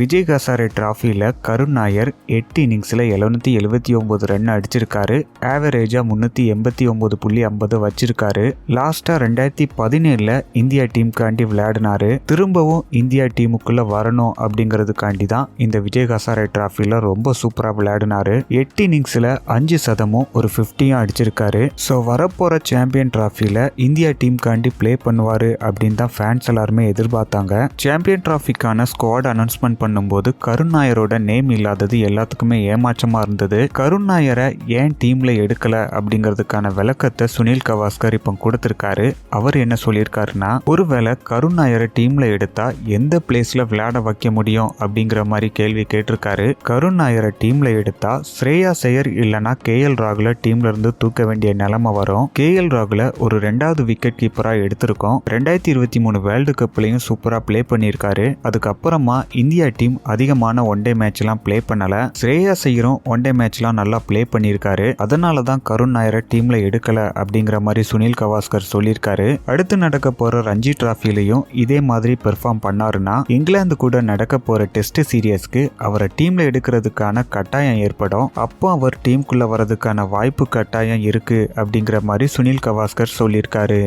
விஜய் ஹசாரே டிராஃபியில் கருண் நாயர் எட்டு இன்னிங்ஸில் எழுநூற்றி எழுபத்தி ஒம்பது ரன் அடிச்சிருக்காரு. ஆவரேஜாக முந்நூற்றி எண்பத்தி ஒம்பது புள்ளி ஐம்பது வச்சிருக்காரு. லாஸ்ட்டாக ரெண்டாயிரத்தி பதினேழில் இந்தியா டீமுக்காண்டி விளையாடினாரு. திரும்பவும் இந்தியா டீமுக்குள்ளே வரணும் அப்படிங்கிறதுக்காண்டி தான் இந்த விஜய் ஹசாரே டிராஃபியில் ரொம்ப சூப்பராக விளையாடினாரு. எட்டு இன்னிங்ஸில் அஞ்சு சதமும் ஒரு ஃபிஃப்டியும் அடிச்சிருக்காரு. ஸோ வரப்போகிற சாம்பியன் டிராஃபியில் இந்தியா டீமுக்காண்டி ப்ளே பண்ணுவார் அப்படின்னு தான் ஃபேன்ஸ் எல்லாருமே எதிர்பார்த்தாங்க. சாம்பியன் டிராஃபிக்கான ஸ்குவாட் அனௌன்ஸ்மெண்ட் பண்ணும்போது கருண் நாயரோட நேம் இல்லாதது எல்லாத்துக்குமே ஏமாற்றமா இருந்தது. கருண் நாயரை ஏன் டீமில் எடுக்கல அப்படிங்கிறதுக்கான விளக்கத்தை சுனில் கவாஸ்கர் இப்போ கொடுத்துருக்காரு. அவர் என்ன சொல்லியிருக்காருன்னா ஒருவேளை கருண் நாயரை டீமில் எடுத்தா எந்த பிளேஸ்ல விளையாட வைக்க முடியும் அப்படிங்கிற மாதிரி கேள்வி கேட்டிருக்காரு. கருண் நாயரை டீமில் எடுத்தா ஸ்ரேயா செயர் இல்லைனா கே எல் ராகுல டீம்ல இருந்து தூக்க வேண்டிய நிலைமை வரும். கே எல் ராகுல ஒரு ரெண்டாவது விக்கெட் கீப்பரா எடுத்திருக்கோம். ரெண்டாயிரத்தி இருபத்தி மூணு வேர்ல்டு கப்லயும் சூப்பரா பிளே பண்ணியிருக்காரு. அதுக்கப்புறமா இந்தியா டீம் அதிகமான ஒன் டே மேட்ச்லாம் ப்ளே பண்ணல. ஸ்ரேயா ஐயரும் ஒன் டே மேட்ச்லாம் நல்லா ப்ளே பண்ணியிருக்காரு. அதனால தான் கருண் நாயரை டீம்ல எடுக்கல அப்படிங்கிற மாதிரி சுனில் கவாஸ்கர் சொல்லியிருக்காரு. அடுத்து நடக்க போற ரஞ்சி டிராஃபிலையும் இதே மாதிரி பெர்ஃபார்ம் பண்ணாருன்னா இங்கிலாந்து கூட நடக்க போற டெஸ்ட் சீரியஸ்க்கு அவரை டீம்ல எடுக்கிறதுக்கான கட்டாயம் ஏற்படும். அப்போ அவர் டீமுக்குள்ள வரதுக்கான வாய்ப்பு கட்டாயம் இருக்கு அப்படிங்கிற மாதிரி சுனில் கவாஸ்கர் சொல்லியிருக்காரு.